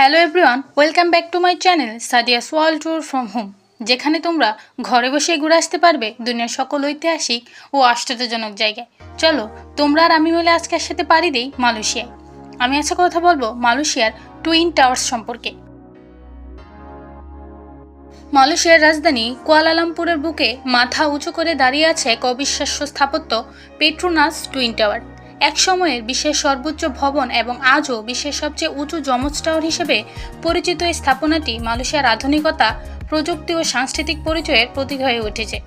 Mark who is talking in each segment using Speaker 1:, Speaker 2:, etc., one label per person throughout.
Speaker 1: Hello everyone, welcome back to my channel Sadia সোয়াল tour from home, যেখানে তোমরা ঘরে বসে ঘুরে আসতে পারবে দুনিয়ার সকল ঐতিহাসিক ও আশ্চর্যজনক জায়গায়। চলো, তোমরা আর আমি মিলে আজকে একসাথে পারি দিই মালয়েশিয়ায়। আমি আজকে কথা বলব মালয়েশিয়ার টুইন টাওয়ার্স সম্পর্কে। মালয়েশিয়ার রাজধানী কুয়ালালামপুরের বুকে মাথা উঁচু করে দাঁড়িয়ে আছে এক অবিশ্বাস্য স্থাপত্য, পেট্রোনাস টুইন টাওয়ার। এক সময়ের বিশ্বের সর্বোচ্চ ভবন এবং আজও বিশ্বের সবচেয়ে উঁচু যমজ টাওয়ার হিসেবে পরিচিত এই স্থাপনাটি মালয়েশিয়ার আধুনিকতা, প্রযুক্তি ও সাংস্কৃতিক পরিচয়ের প্রতীক হয়ে উঠেছে।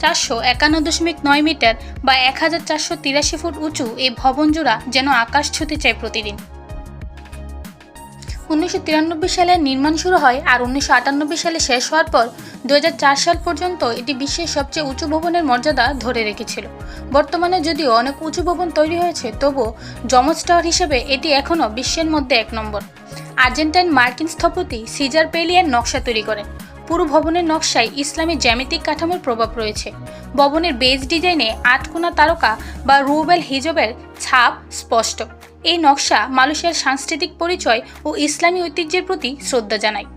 Speaker 1: চারশো একান্ন দশমিক নয় মিটার বা এক হাজার চারশো তিরাশি ফুট উঁচু এই ভবন জোড়া যেন আকাশ ছুতে চায় প্রতিদিন। উনিশশো তিরানব্বই সালে নির্মাণ শুরু হয় আর উনিশশো আটানব্বই সালে শেষ হওয়ার পর দুহাজার চার সাল পর্যন্ত এটি বিশ্বের সবচেয়ে উঁচু ভবনের মর্যাদা ধরে রেখেছিল। বর্তমানে যদিও অনেক উঁচু ভবন তৈরি হয়েছে, তবুও যমজ টাওয়ার হিসেবে এটি এখনও বিশ্বের মধ্যে এক নম্বর। আর্জেন্টাইন মার্কিন স্থপতি সিজার পেলিয়ার নকশা তৈরি করেন। পুরো ভবনের নকশায় ইসলামী জ্যামিতিক কাঠামোর প্রভাব রয়েছে। ভবনের বেজ ডিজাইনে আটকোনা তারকা বা রুবেল হিজবের ছাপ স্পষ্ট। এই নকশা মালয়েশিয়ার সাংস্কৃতিক পরিচয় ও ইসলামী ঐতিহ্যের প্রতি শ্রদ্ধা জানায়।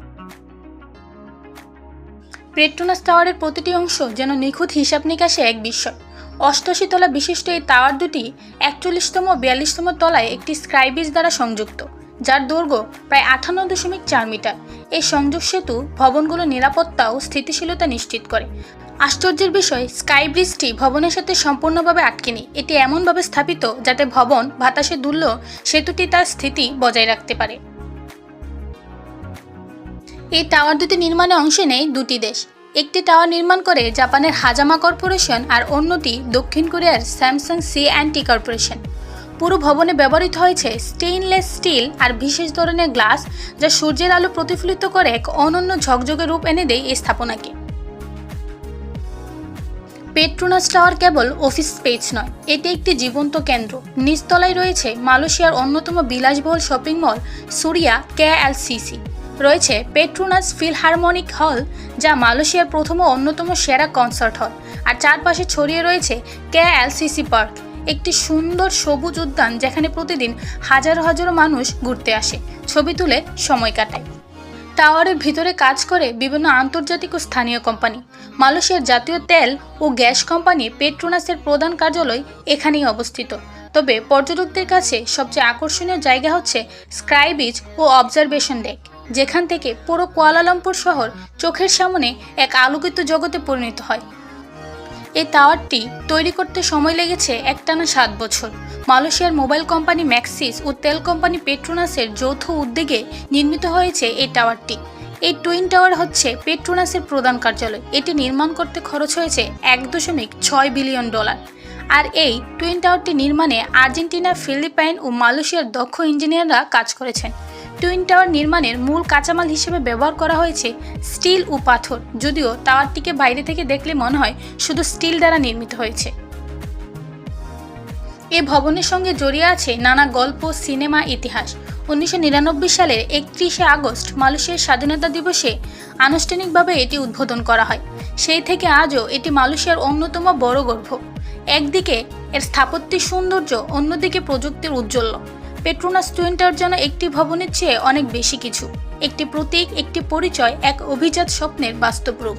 Speaker 1: পেট্রোনাস টাওয়ারের প্রতিটি অংশ যেন নিখুঁত হিসাব নিকাশে এক বিস্ময় অষ্টআশি তলা বিশিষ্ট এই টাওয়ার দুটি একচল্লিশতম বিয়াল্লিশতম তলায় একটি স্ক্রাইবিজ দ্বারা সংযুক্ত। যার দৈর্ঘ্য প্রায় আঠান্ন দশমিক চার মিটার। এই সংযোগ সেতু ভবনগুলোর নিরাপত্তা ও স্থিতিশীলতা নিশ্চিত করে। আশ্চর্যের বিষয় স্কাই ব্রিজটি ভবনের সাথে সম্পূর্ণভাবে আটকে নেই এটি এমনভাবে স্থাপিত যাতে ভবন বাতাসে দুললেও সেতুটি তার স্থিতি বজায় রাখতে পারে। এই টাওয়ার দুটি নির্মাণে অংশ নেয় দুটি দেশ। একটি টাওয়ার নির্মাণ করে জাপানের হাজামা কর্পোরেশন আর অন্যটি দক্ষিণ কোরিয়ার Samsung C and T corporation. পুরো ভবনে ব্যবহৃত হয়েছে স্টেইনলেস স্টিল আর বিশেষ ধরনের গ্লাস যা সূর্যের আলো প্রতিফলিত করে এক অনন্য ঝকঝকে রূপ এনে দেয় এই স্থাপনাকে। পেট্রোনাস টাওয়ার কেবল অফিস স্পেস নয়, এটি একটি জীবন্ত কেন্দ্র। নিচতলায় রয়েছে মালয়েশিয়ার অন্যতম বিলাসবহুল শপিং মল সুরিয়া কেএলসিসি রয়েছে পেট্রোনাস ফিলহারমোনিক হল, যা মালয়েশিয়ার প্রথম ও অন্যতম সেরা কনসার্ট হল। আর চারপাশে ছড়িয়ে রয়েছে কেএলসিসি পার্ক। একটি সুন্দর সবুজ উদ্যান যেখানে প্রতিদিন হাজারো হাজারো মানুষ ঘুরতে আসে। ছবি তুলে সময় কাটায়। টাওয়ারের ভিতরে কাজ করে বিভিন্ন আন্তর্জাতিক ও স্থানীয় কোম্পানি। মালয়েশিয়ার জাতীয় তেল ও গ্যাস কোম্পানি পেট্রোনাসের প্রধান কার্যালয় এখানেই অবস্থিত। তবে পর্যটকদের কাছে সবচেয়ে আকর্ষণীয় জায়গা হচ্ছে স্কাই বিচ ও অবজারভেশন ডেক, যেখান থেকে পুরো কুয়ালালামপুর শহর চোখের সামনে এক আলোকিত জগতে পরিণত হয়। এই টাওয়ারটি তৈরি করতে সময় লেগেছে একটানা সাত বছর। মালয়েশিয়ার মোবাইল কোম্পানি ম্যাক্সিস ও তেল কোম্পানি পেট্রোনাসের যৌথ উদ্যোগে নির্মিত হয়েছে এই টাওয়ারটি। এই টুইন টাওয়ার হচ্ছে পেট্রোনাসের প্রধান কার্যালয়। এটি নির্মাণ করতে খরচ হয়েছে এক দশমিক ছয় বিলিয়ন ডলার। আর এই টুইন টাওয়ারটি নির্মাণে আর্জেন্টিনা, ফিলিপাইন ও মালয়েশিয়ার দক্ষ ইঞ্জিনিয়াররা কাজ করেছেন। টুইন টাওয়ার নির্মাণের মূল কাঁচামাল হিসেবে ব্যবহার করা হয়েছে স্টিল ও পাথর। যদিও টাওয়ারটিকে বাইরে থেকে দেখলে মনে হয় শুধু স্টিল দ্বারা নির্মিত হয়েছে। এ ভবনের সঙ্গে জড়িয়ে আছে নানা গল্প, সিনেমা, ইতিহাস। উনিশশো নিরানব্বই সালের একত্রিশে আগস্ট মালয়েশিয়ার স্বাধীনতা দিবসে আনুষ্ঠানিকভাবে এটি উদ্বোধন করা হয়। সেই থেকে আজও এটি মালয়েশিয়ার অন্যতম বড় গর্ভ। একদিকে এর স্থাপত্যের সৌন্দর্য, অন্যদিকে প্রযুক্তির উজ্জ্বল্য পেট্রোনাস টুইন যেন একটি ভবনের চেয়ে অনেক বেশি কিছু। একটি প্রতীক, একটি পরিচয়, এক অভিজাত স্বপ্নের বাস্তব রূপ।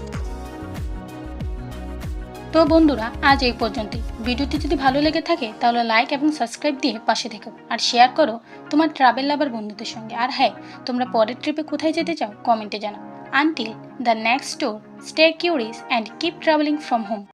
Speaker 1: তো বন্ধুরা, আজ এই পর্যন্তই। ভিডিওটি যদি ভালো লেগে থাকে, তাহলে লাইক এবং সাবস্ক্রাইব দিয়ে পাশে থেকো। আর শেয়ার করো তোমার ট্রাভেল লাভার বন্ধুদের সঙ্গে। আর হ্যাঁ তোমরা পরের ট্রিপে কোথায় যেতে চাও কমেন্টে জানাও। Until the next tour stay curious and keep travelling from home